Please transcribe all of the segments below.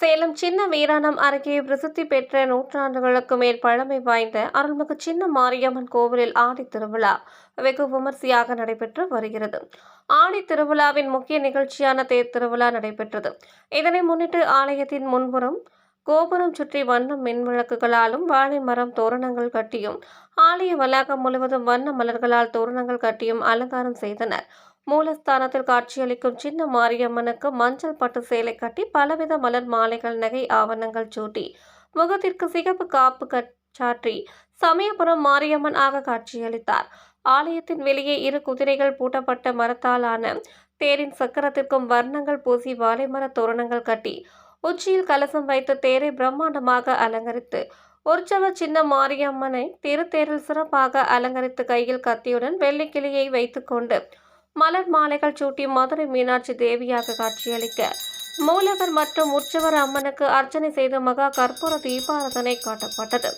சேலம் சின்ன வீராணம் அருகே பிரசித்தி பெற்ற நூற்றாண்டுகளுக்கு மேல் பழமை வாய்ந்த அருள்மிகு சின்ன மாரியம்மன் கோவிலில் ஆடி திருவிழா வெகு விமர்சையாக நடைபெற்று வருகிறது. ஆடி திருவிழாவின் முக்கிய நிகழ்ச்சியான தேர் திருவிழா நடைபெற்றது. இதனை முன்னிட்டு ஆலயத்தின் முன்புறம் கோபுரம் சுற்றி வண்ண மின்விளக்குகளாலும் வாழை மரம் தோரணங்கள் கட்டியும் ஆலய வளாகம் முழுவதும் வண்ண மலர்களால் தோரணங்கள் கட்டியும் அலங்காரம் செய்தனர். மூலஸ்தானத்தில் காட்சியளிக்கும் சின்ன மாரியம்மனுக்கு மஞ்சள் பட்டு சேலை கட்டி பலவித மலர் மாலைகள் நகை ஆவணங்கள் சூட்டி முகத்திற்கு சிகப்பு காப்பு கட்- சாற்றி சமயபுரம் மாரியம்மன் ஆக காட்சியளித்தார். ஆலயத்தின் வெளியே இரு குதிரைகள் பூட்டப்பட்ட மரத்தாலான தேரின் சக்கரத்திற்கும் வர்ணங்கள் பூசி வாழைமர தோரணங்கள் கட்டி உச்சியில் கலசம் வைத்து தேரை பிரம்மாண்டமாக அலங்கரித்து உற்சவ சின்ன மாரியம்மனை திருத்தேரில் சிறப்பாக அலங்கரித்து கையில் கத்தியுடன் வெள்ளிக்கிளியை வைத்துக்கொண்டு மலர் மாலைகள் சூட்டி மதுரை மீனாட்சி தேவியாக காட்சியளிக்க. மூலவர் மற்றும் உற்சவர் அம்மனுக்கு அர்ச்சனை செய்த மகா கற்பூர தீபாரதனை காட்டப்பட்டது.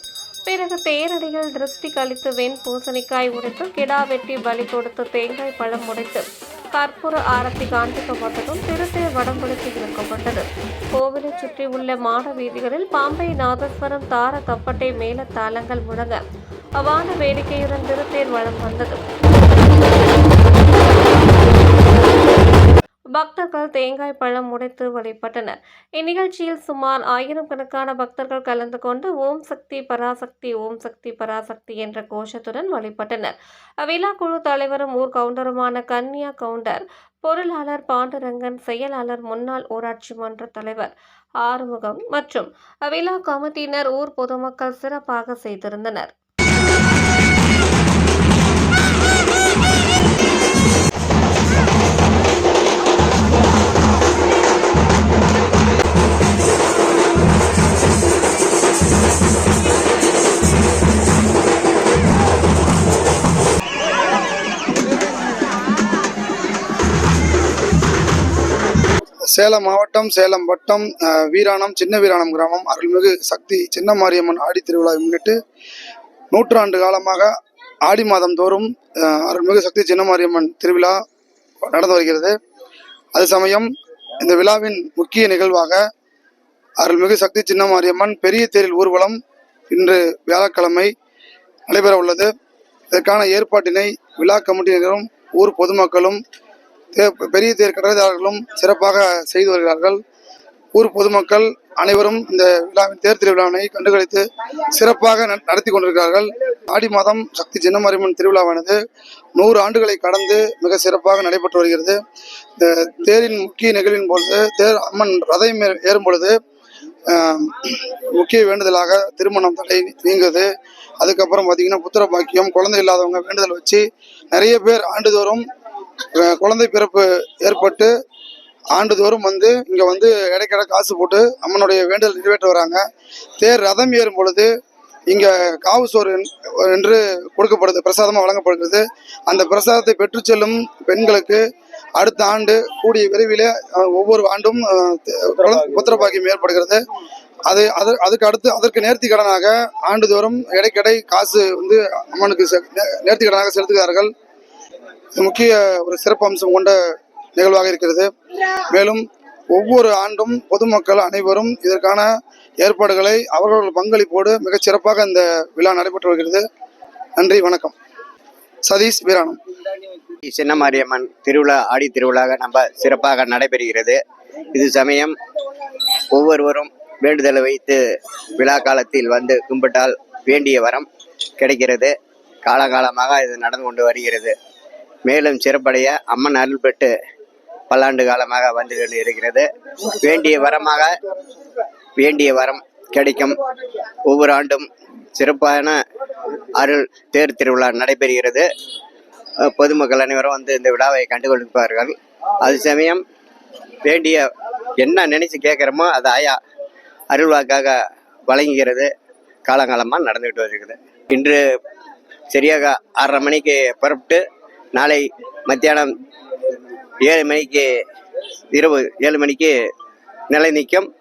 பிறகு தேரடியில் திருஷ்டி கழித்து வெண் பூசணிக்காய் உடைத்து கிடா வெட்டி பலி கொடுத்து தேங்காய் பழம் உடைத்து கற்பூர ஆரத்தி காண்பிக்கப்பட்டதும் திருத்தேர் வடம்புலுக்கு இழுக்கப்பட்டது கோவிலை சுற்றி உள்ள மாட வீதிகளில் பாம்பை நாதஸ்வரம் தார தப்பட்டை மேல தாளங்கள் முழங்க அவான வேடிக்கையுடன் திருத்தேர் வளம் வந்தது. பக்தர்கள் தேங்காய் பழம் உடைத்து வழிபட்டனர். இந்நிகழ்ச்சியில் சுமார் ஆயிரம் கணக்கான பக்தர்கள் கலந்து கொண்டு ஓம் சக்தி பராசக்தி ஓம் சக்தி பராசக்தி என்ற கோஷத்துடன் வழிபட்டனர். அவ்விழா குழு தலைவரும் ஊர் கவுண்டருமான கன்யா கவுண்டர் பொருளாளர் பாண்டுரங்கன் செயலாளர் முன்னாள் ஊராட்சி மன்ற தலைவர் ஆறுமுகம் மற்றும் அவ்விழா கமிட்டியினர் ஊர் பொதுமக்கள் சிறப்பாக செய்திருந்தனர். சேலம் மாவட்டம் சேலம் வட்டம் வீராணம் சின்ன வீராணம் கிராமம் அருள்மிகு சக்தி சின்ன மாரியம்மன் ஆடி திருவிழாவை முன்னிட்டு நூற்றாண்டு காலமாக ஆடி மாதம் தோறும் அருள்மிகு சக்தி சின்ன மாரியம்மன் திருவிழா நடந்து வருகிறது. அது சமயம் இந்த விழாவின் முக்கிய நிகழ்வாக அருள்மிகு சக்தி சின்ன மாரியம்மன் பெரிய தேரில் ஊர்வலம் இன்று வியாழக்கிழமை நடைபெற உள்ளது இதற்கான ஏற்பாட்டினை விழா கமிட்டியினரும் ஊர் பொதுமக்களும் பெரிய தேர் கடற்காரர்களும் சிறப்பாக செய்து வருகிறார்கள். ஊர் பொதுமக்கள் அனைவரும் இந்த விழாவின் தேர் திருவிழாவினை கண்டுகளித்து சிறப்பாக நட- நடத்தி கொண்டிருக்கிறார்கள். ஆடி மாதம் சக்தி சின்னமரிமன் திருவிழாவானது நூறு ஆண்டுகளை கடந்து மிக சிறப்பாக நடைபெற்று வருகிறது. இந்த தேரின் முக்கிய நிகழ்வின் பொழுது தேர் அம்மன் ரதம் ஏறும் பொழுது முக்கிய வேண்டுதலாக திருமணம் தடை நீங்குது. அதுக்கப்புறம் பார்த்தீங்கன்னா புத்திர பாக்கியம் குழந்தை இல்லாதவங்க வேண்டுதல் வச்சு நிறைய பேர் ஆண்டுதோறும் குழந்தை பிறப்பு ஏற்பட்டு ஆண்டுதோறும் வந்து இங்கே வந்து இடைக்கிட காசு போட்டு அம்மனுடைய வேண்டுதல் நிறைவேற்ற வராங்க. தேர் ரதம் ஏறும் பொழுது இங்கே காவு சோறு என்று கொடுக்கப்படுது பிரசாதமாக வழங்கப்படுகிறது. அந்த பிரசாதத்தை பெற்று செல்லும் பெண்களுக்கு அடுத்த ஆண்டு கூடிய விரைவிலே ஒவ்வொரு ஆண்டும் அஹ், ஏற்படுகிறது. அது அது அதுக்கு அடுத்து அதற்கு நேர்த்தி கடனாக ஆண்டுதோறும் இடைக்கடை காசு வந்து அம்மனுக்கு செ- நே- நேர்த்தி கடனாக செலுத்துகிறார்கள். முக்கிய ஒரு சிறப்பு அம்சம் கொண்ட நிகழ்வாக இருக்கிறது. மேலும் ஒவ்வொரு ஆண்டும் பொதுமக்கள் அனைவரும் இதற்கான ஏற்பாடுகளை அவர்களோட பங்களிப்போடு மிகச் சிறப்பாக இந்த விழா நடைபெற்று வருகிறது. நன்றி வணக்கம். சதீஷ் வீராணம். சின்ன மாரியம்மன் திருவிழா ஆடி திருவிழாக நம்ம சிறப்பாக நடைபெறுகிறது. இது சமயம் ஒவ்வொருவரும் வேண்டுதலை வைத்து விழா காலத்தில் வந்து கும்பிட்டால் வேண்டிய வரம் கிடைக்கிறது. காலகாலமாக இது நடந்து கொண்டு வருகிறது. மேலும் சிறப்படைய அம்மன் அருள் பெற்று பல்லாண்டு காலமாக வந்து இருக்கிறது. வேண்டிய வரமாக வேண்டிய வரம் கிடைக்கும். ஒவ்வொரு ஆண்டும் சிறப்பான அருள் தேர் திருவிழா நடைபெறுகிறது. பொதுமக்கள் அனைவரும் வந்து இந்த விழாவை கண்டுகொள்வார்கள். அது சமயம் வேண்டிய என்ன நினைச்சு கேட்குறோமோ அது ஆயா அருள்வாக்காக வழங்குகிறது. காலங்காலமாக நடந்துகிட்டு வருகிறது. இன்று சரியாக ஆறரை மணிக்கு புறப்பட்டு நாளை மத்தியானம் ஏழு மணிக்கு இரவு ஏழு மணிக்கு நிலை நிற்கும்.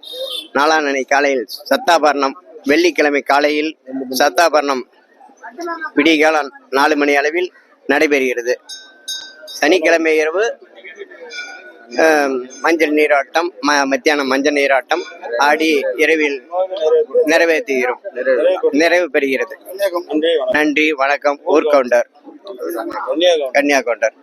நாலாம் அன்னை காலையில் சத்தாபரணம் வெள்ளிக்கிழமை காலையில் சத்தாபரணம் விடியகாலம் நாலு மணி அளவில் நடைபெறுகிறது. சனிக்கிழமை இரவு மஞ்சள் நீராட்டம் ம- மத்தியானம் மஞ்சள் நீராட்டம் ஆடி இரவில் நிறைவேற்றுகிறோம் நிறைவு பெறுகிறது. நன்றி வணக்கம் ஊர்கவுண்டர். கன்னியாகவுண்டர்